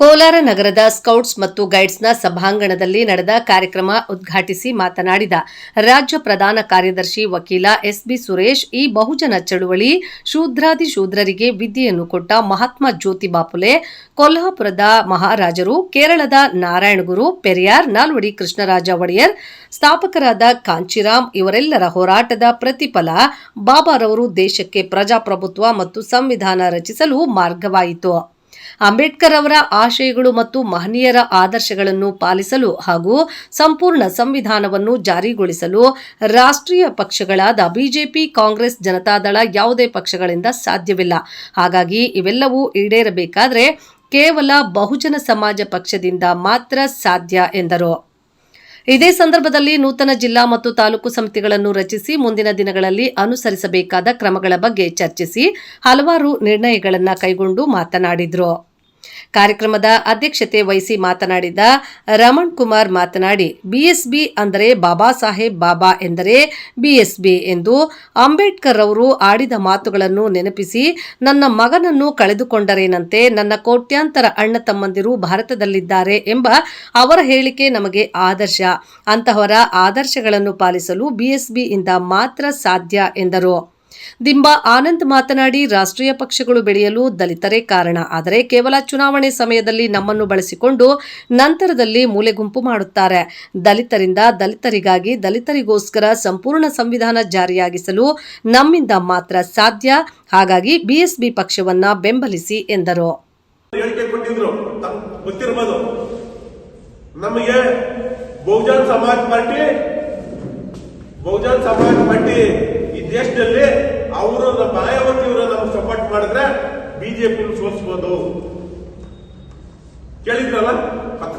ಕೋಲಾರ ನಗರದ ಸ್ಕೌಟ್ಸ್ ಮತ್ತು ಗೈಡ್ಸ್ನ ಸಭಾಂಗಣದಲ್ಲಿ ನಡೆದ ಕಾರ್ಯಕ್ರಮ ಉದ್ಘಾಟಿಸಿ ಮಾತನಾಡಿದ ರಾಜ್ಯ ಪ್ರಧಾನ ಕಾರ್ಯದರ್ಶಿ ವಕೀಲ ಎಸ್ಬಿ ಸುರೇಶ್, ಈ ಬಹುಜನ ಚಳುವಳಿ ಶೂದ್ರಾದಿ ಶೂದ್ರರಿಗೆ ವಿದ್ಯೆಯನ್ನು ಕೊಟ್ಟ ಮಹಾತ್ಮ ಜ್ಯೋತಿಬಾ ಫುಲೆ ಕೊಲ್ಹಾಪುರದ ಮಹಾರಾಜರು, ಕೇರಳದ ನಾರಾಯಣಗುರು, ಪೆರಿಯಾರ್, ನಾಲ್ವಡಿ ಕೃಷ್ಣರಾಜ ಒಡೆಯರ್, ಸ್ಥಾಪಕರಾದ ಕಾಂಚಿರಾಮ್ ಇವರೆಲ್ಲರ ಹೋರಾಟದ ಪ್ರತಿಫಲ ಬಾಬಾರವರು ದೇಶಕ್ಕೆ ಪ್ರಜಾಪ್ರಭುತ್ವ ಮತ್ತು ಸಂವಿಧಾನ ರಚಿಸಲು ಮಾರ್ಗವಾಯಿತು. ಅಂಬೇಡ್ಕರ್ ಅವರ ಆಶಯಗಳು ಮತ್ತು ಮಹನೀಯರ ಆದರ್ಶಗಳನ್ನು ಪಾಲಿಸಲು ಹಾಗೂ ಸಂಪೂರ್ಣ ಸಂವಿಧಾನವನ್ನು ಜಾರಿಗೊಳಿಸಲು ರಾಷ್ಟ್ರೀಯ ಪಕ್ಷಗಳಾದ ಬಿಜೆಪಿ, ಕಾಂಗ್ರೆಸ್ ಜನತಾದಳ ಯಾವುದೇ ಪಕ್ಷಗಳಿಂದ ಸಾಧ್ಯವಿಲ್ಲ. ಹಾಗಾಗಿ ಇವೆಲ್ಲವೂ ಈಡೇರಬೇಕಾದರೆ ಕೇವಲ ಬಹುಜನ ಸಮಾಜ ಪಕ್ಷದಿಂದ ಮಾತ್ರ ಸಾಧ್ಯ ಎಂದರು. ಇದೇ ಸಂದರ್ಭದಲ್ಲಿ ನೂತನ ಜಿಲ್ಲಾ ಮತ್ತು ತಾಲೂಕು ಸಮಿತಿಗಳನ್ನು ರಚಿಸಿ ಮುಂದಿನ ದಿನಗಳಲ್ಲಿ ಅನುಸರಿಸಬೇಕಾದ ಕ್ರಮಗಳ ಬಗ್ಗೆ ಚರ್ಚಿಸಿ ಹಲವಾರು ನಿರ್ಣಯಗಳನ್ನು ಕೈಗೊಂಡು ಮಾತನಾಡಿದರು. ಕಾರ್ಯಕ್ರಮದ ಅಧ್ಯಕ್ಷತೆ ವಹಿಸಿ ಮಾತನಾಡಿದ ರಮಣ್ ಕುಮಾರ್ ಮಾತನಾಡಿ, ಬಿಎಸ್ಬಿ ಅಂದರೆ ಬಾಬಾ ಸಾಹೇಬ್ ಬಾಬಾ ಎಂದರೆ ಬಿಎಸ್ಬಿ ಎಂದು ಅಂಬೇಡ್ಕರ್ ಅವರು ಆಡಿದ ಮಾತುಗಳನ್ನು ನೆನಪಿಸಿ, ನನ್ನ ಮಗನನ್ನು ಕಳೆದುಕೊಂಡರೇನಂತೆ ನನ್ನ ಕೋಟ್ಯಾಂತರ ಅಣ್ಣ ತಮ್ಮಂದಿರು ಭಾರತದಲ್ಲಿದ್ದಾರೆ ಎಂಬ ಅವರ ಹೇಳಿಕೆ ನಮಗೆ ಆದರ್ಶ. ಅಂತಹವರ ಆದರ್ಶಗಳನ್ನು ಪಾಲಿಸಲು ಬಿಎಸ್ಬಿಯಿಂದ ಮಾತ್ರ ಸಾಧ್ಯ ಎಂದರು. ದಿಂಬಾ ಆನಂದ್ ಮಾತನಾಡಿ, ರಾಷ್ಟ್ರೀಯ ಪಕ್ಷಗಳು ಬೆಳೆಯಲು ದಲಿತರೇ ಕಾರಣ. ಆದರೆ ಕೇವಲ ಚುನಾವಣೆ ಸಮಯದಲ್ಲಿ ನಮ್ಮನ್ನು ಬಳಸಿಕೊಂಡು ನಂತರದಲ್ಲಿ ಮೂಲೆಗುಂಪು ಮಾಡುತ್ತಾರೆ. ದಲಿತರಿಂದ ದಲಿತರಿಗಾಗಿ ದಲಿತರಿಗೋಸ್ಕರ ಸಂಪೂರ್ಣ ಸಂವಿಧಾನ ಜಾರಿಯಾಗಿಸಲು ನಮ್ಮಿಂದ ಮಾತ್ರ ಸಾಧ್ಯ. ಹಾಗಾಗಿ ಬಿಎಸ್ಬಿ ಪಕ್ಷವನ್ನ ಬೆಂಬಲಿಸಿ ಎಂದರು. ಬಹುಜನ್ ಸಮಾಜ್ ಪಾರ್ಟಿ, ಬಹುಜನ್ ಸಮಾಜ್ ಪಾರ್ಟಿ ಈ ದೇಶದಲ್ಲಿ ಅವರು ಮಾಯಾವತಿ ನಾವು ಸಪೋರ್ಟ್ ಮಾಡಿದ್ರೆ ಬಿಜೆಪಿ ಸೋಲಿಸಬಹುದು ಕೇಳಿದ್ರಲ್ಲ?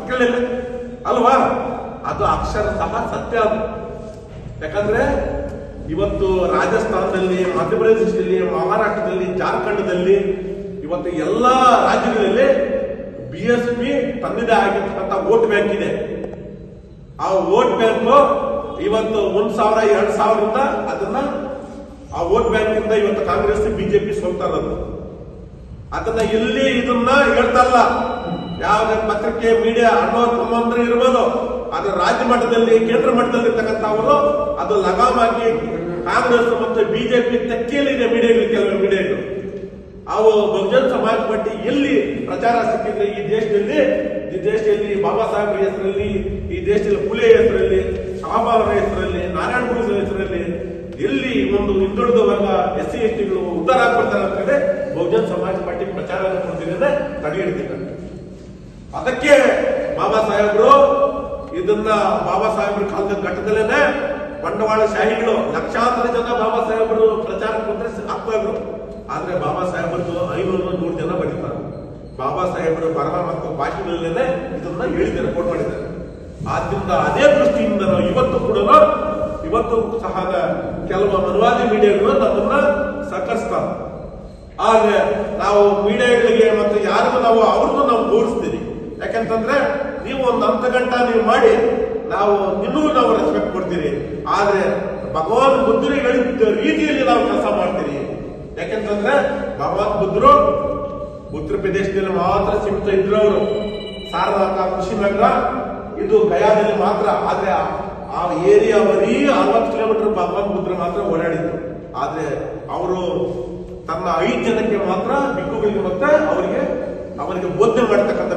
ಕೇಳಿಲ್ಲ ಅಲ್ವಾ? ಅದು ಅಕ್ಷರ ಸಹ ಸತ್ಯ ಅದು. ಯಾಕಂದ್ರೆ ಇವತ್ತು ರಾಜಸ್ಥಾನದಲ್ಲಿ, ಮಧ್ಯಪ್ರದೇಶದಲ್ಲಿ, ಮಹಾರಾಷ್ಟ್ರದಲ್ಲಿ, ಜಾರ್ಖಂಡದಲ್ಲಿ ಇವತ್ತು ಎಲ್ಲಾ ರಾಜ್ಯಗಳಲ್ಲಿ ಬಿ ಎಸ್ ಪಿ ತನ್ನದೇ ಆಗಿರ್ತಕ್ಕಂಥ ವೋಟ್ ಬ್ಯಾಂಕ್ ಇದೆ. ಆ ವೋಟ್ ಬ್ಯಾಂಕ್ ಇವತ್ತು ಒಂದ್ ಸಾವಿರ, ಎರಡ್ ಸಾವಿರದಿಂದ ಅದನ್ನ ಆ ವೋಟ್ ಬ್ಯಾಂಕ್ ಇಂದ ಇವತ್ತು ಕಾಂಗ್ರೆಸ್, ಬಿಜೆಪಿ ಸೋಲ್ತಾ ಇರೋದು. ಅದನ್ನ ಎಲ್ಲಿ ಇದನ್ನ ಹೇಳ್ತಲ್ಲ? ಯಾವುದೇ ಪತ್ರಿಕೆ ಮೀಡಿಯಾ ಅನ್ನೋ ತಮ್ಮಂದ್ರೆ ಇರ್ಬೋದು. ಆದ್ರೆ ರಾಜ್ಯ ಮಟ್ಟದಲ್ಲಿ, ಕೇಂದ್ರ ಮಟ್ಟದಲ್ಲಿ ಇರ್ತಕ್ಕಂಥವರು ಅದು ಲಗಾಮ್ ಹಾಕಿ ಕಾಂಗ್ರೆಸ್ ಮತ್ತು ಬಿಜೆಪಿ ತೆಕ್ಕಿಯಲ್ಲಿದೆ ಮೀಡಿಯಾಗಳು ಕೆಲವು ಮೀಡಿಯಾಗಳು. ಅವು ಬಹುಜನ ಸಮಾಜ ಪಟ್ಟಿ ಎಲ್ಲಿ ಪ್ರಚಾರ ಸಿಕ್ಕಿದ್ರೆ ಈ ದೇಶದಲ್ಲಿ? ಈ ದೇಶದಲ್ಲಿ ಬಾಬಾ ಸಾಹೇಬ್ರ ಹೆಸರಲ್ಲಿ, ಈ ದೇಶದಲ್ಲಿ ಪುಲೆ ಹೆಸರಲ್ಲಿ ಶಾಬಾಲರ ಹೆಸರಲ್ಲಿ ನಾರಾಯಣ ಹೆಸರಲ್ಲಿ ಎಲ್ಲಿ ಒಂದು ಹಿಂದುಳಿದ ವರ್ಗ ಎಸ್ ಸಿ ಎಸ್ ಟಿಗಳು ಉದ್ಧಾರ ಆಗ್ಬಿಡ್ತಾರೆ ಅಂತ ಹೇಳಿ ಬಹುಜನ್ ಸಮಾಜ ಪಾರ್ಟಿ ಪ್ರಚಾರ ಕೊಡ್ತಿದ್ರೆ ತಡೆ ಹಿಡಿದಿಲ್ಲ ಅದಕ್ಕೆ ಬಾಬಾ ಸಾಹೇಬರು ಇದನ್ನ ಬಾಬಾ ಸಾಹೇಬ್ರ ಕಾಲದ ಘಟ್ಟದಲ್ಲೇನೆ ಬಂಡವಾಳ ಶಾಹಿಗಳು ಲಕ್ಷಾಂತರ ಜನ ಬಾಬಾ ಸಾಹೇಬರು ಪ್ರಚಾರ ಕೊಟ್ಟರೆ ಆಗ್ತಾ ಇದ್ರು ಆದ್ರೆ ಬಾಬಾ ಸಾಹೇಬರದು ಐನೂರು ನೂರು ಜನ ಬರೀತಾರೆ ಬಾಬಾ ಸಾಹೇಬರು ಬರಹ ಮತ್ತು ಭಾಷೆಗಳಲ್ಲೇನೆ ಇದನ್ನ ಹೇಳಿದ್ದಾರೆ ಕೋಟ್ ಮಾಡಿದ್ದಾರೆ. ಆದ್ರಿಂದ ಅದೇ ದೃಷ್ಟಿಯಿಂದ ಇವತ್ತು ಕೂಡ ಇವತ್ತು ಸಹ ಕೆಲವು ಅನುವಾದಿ ಮೀಡಿಯಾಗಳು ನಮ್ಮನ್ನ ಸಹಕರಿಸ್ತಾರೆ. ಆದ್ರೆ ನಾವು ಮೀಡಿಯಾಗಳಿಗೆ ಮತ್ತು ಯಾರಿಗೂ ನಾವು ಅವ್ರನ್ನೂ ನಾವು ತೋರಿಸ್ತೀವಿ. ಯಾಕೆಂತಂದ್ರೆ ನೀವು ಒಂದು ಅಂತ ಗಂಟ ನೀವು ಮಾಡಿ ನಾವು ನಿಮಗೂ ನಾವು ರೆಸ್ಪೆಕ್ಟ್ ಕೊಡ್ತೀರಿ ಆದ್ರೆ ಭಗವಾನ್ ಬುದ್ಧರು ಹೇಳಿದ ರೀತಿಯಲ್ಲಿ ನಾವು ಕೆಲಸ ಮಾಡ್ತೀರಿ ಯಾಕೆಂತಂದ್ರೆ ಭಗವಾನ್ ಬುದ್ಧರು ಉತ್ತರ ಪ್ರದೇಶದಲ್ಲಿ ಮಾತ್ರ ಸೀಮಿತ ಇದ್ರು ಅವರು. ಸಾರನಾಥ ಕುಶಿನಗರ ಇದು ಗಯಾದಲ್ಲಿ ಮಾತ್ರ. ಆದ್ರೆ ಆ- ಏರಿಯಾ ಬರೀ ಅರವತ್ತು ಕಿಲೋಮೀಟರ್ ಭಗವಾನ್ ಬುದ್ಧ ಮಾತ್ರ ಓಡಾಡಿದ್ರು ಆದ್ರೆ ಅವರು ತನ್ನ ಐದು ಜನಕ್ಕೆ ಮಾತ್ರ ಬಿಕ್ಕುಗಳಿಗೆ ಮತ್ತೆ ಅವರಿಗೆ ಅವರಿಗೆ ಬೋಧನೆ ಮಾಡ್ತಕ್ಕಂಥ